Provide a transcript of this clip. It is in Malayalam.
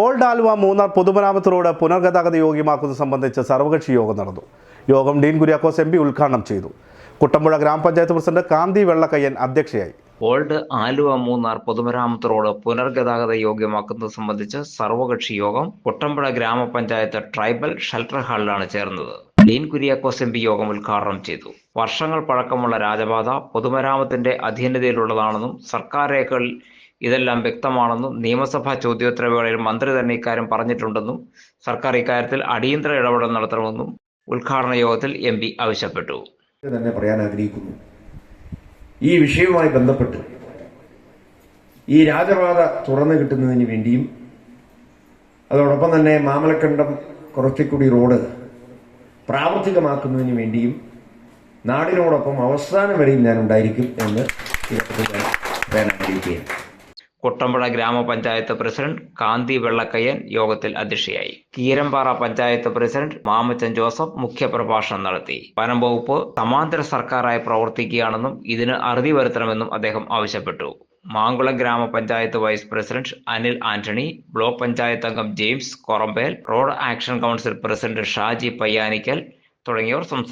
ഓൾഡ് ആലുവ മൂന്നാർ പൊതുമരാമത്ത് റോഡ് പുനർഗതാഗത യോഗ്യമാക്കുന്നത് സംബന്ധിച്ച് സർവകക്ഷി യോഗം നടന്നു. യോഗം ഡീൻ കുര്യാക്കോസ് എം പി ഉദ്ഘാടനം ചെയ്തു. കുട്ടമ്പുഴ ഗ്രാമപഞ്ചായത്ത് പ്രസിഡന്റ് കാന്തി വെള്ളക്കയ്യൻ അധ്യക്ഷയായി. ഓൾഡ് ആലുവ മൂന്നാർ പൊതുമരാമത്ത് റോഡ് പുനർഗതാഗത യോഗ്യമാക്കുന്നത് സംബന്ധിച്ച് സർവകക്ഷി യോഗം കുട്ടമ്പുഴ ഗ്രാമപഞ്ചായത്ത് ട്രൈബൽ ഷെൽട്ടർ ഹാളിലാണ് ചേർന്നത്. ഡീൻ കുര്യാക്കോസ് എം പി യോഗം ഉദ്ഘാടനം ചെയ്തു. വർഷങ്ങൾ പഴക്കമുള്ള രാജപാത പൊതുമരാമത്തിന്റെ അധീനതയിലുള്ളതാണെന്നും സർക്കാർ രേഖകളിൽ ഇതെല്ലാം വ്യക്തമാണെന്നും നിയമസഭാ ചോദ്യോത്തരവേളയിൽ മന്ത്രി തന്നെ ഇക്കാര്യം പറഞ്ഞിട്ടുണ്ടെന്നും സർക്കാർ ഇക്കാര്യത്തിൽ അടിയന്തര ഇടപെടൽ നടത്തണമെന്നും ഉദ്ഘാടന യോഗത്തിൽ എം പി ആവശ്യപ്പെട്ടു. തന്നെ പറയാൻ ആഗ്രഹിക്കുന്നു. ഈ വിഷയവുമായി ബന്ധപ്പെട്ട് ഈ രാജപാത തുറന്നു കിട്ടുന്നതിന് വേണ്ടിയും അതോടൊപ്പം തന്നെ മാമലക്കണ്ടം കുറച്ചിക്കുടി റോഡ് പ്രാവർത്തികമാക്കുന്നതിന് വേണ്ടിയും നാടിനോടൊപ്പം അവസാനം വരെയും ഞാൻ ഉണ്ടായിരിക്കും എന്ന് ഞാൻ പറയാൻ ആഗ്രഹിക്കുകയാണ് കുട്ടമ്പുഴ ഗ്രാമപഞ്ചായത്ത് പ്രസിഡന്റ് കാന്തി വെള്ളക്കയ്യൻ യോഗത്തിൽ അധ്യക്ഷയായി. കീരമ്പാറ പഞ്ചായത്ത് പ്രസിഡന്റ് മാമച്ചൻ ജോസഫ് മുഖ്യപ്രഭാഷണം നടത്തി. വനം വകുപ്പ് സമാന്തര സർക്കാരായി പ്രവർത്തിക്കുകയാണെന്നും ഇതിന് അറുതി വരുത്തണമെന്നും അദ്ദേഹം ആവശ്യപ്പെട്ടു. മാങ്കുളം ഗ്രാമപഞ്ചായത്ത് vice president Anil Antony block panchayat അംഗം James Korampel road action council president Shaji Payyanikkal തുടങ്ങിയവർ സംസാരിച്ചു.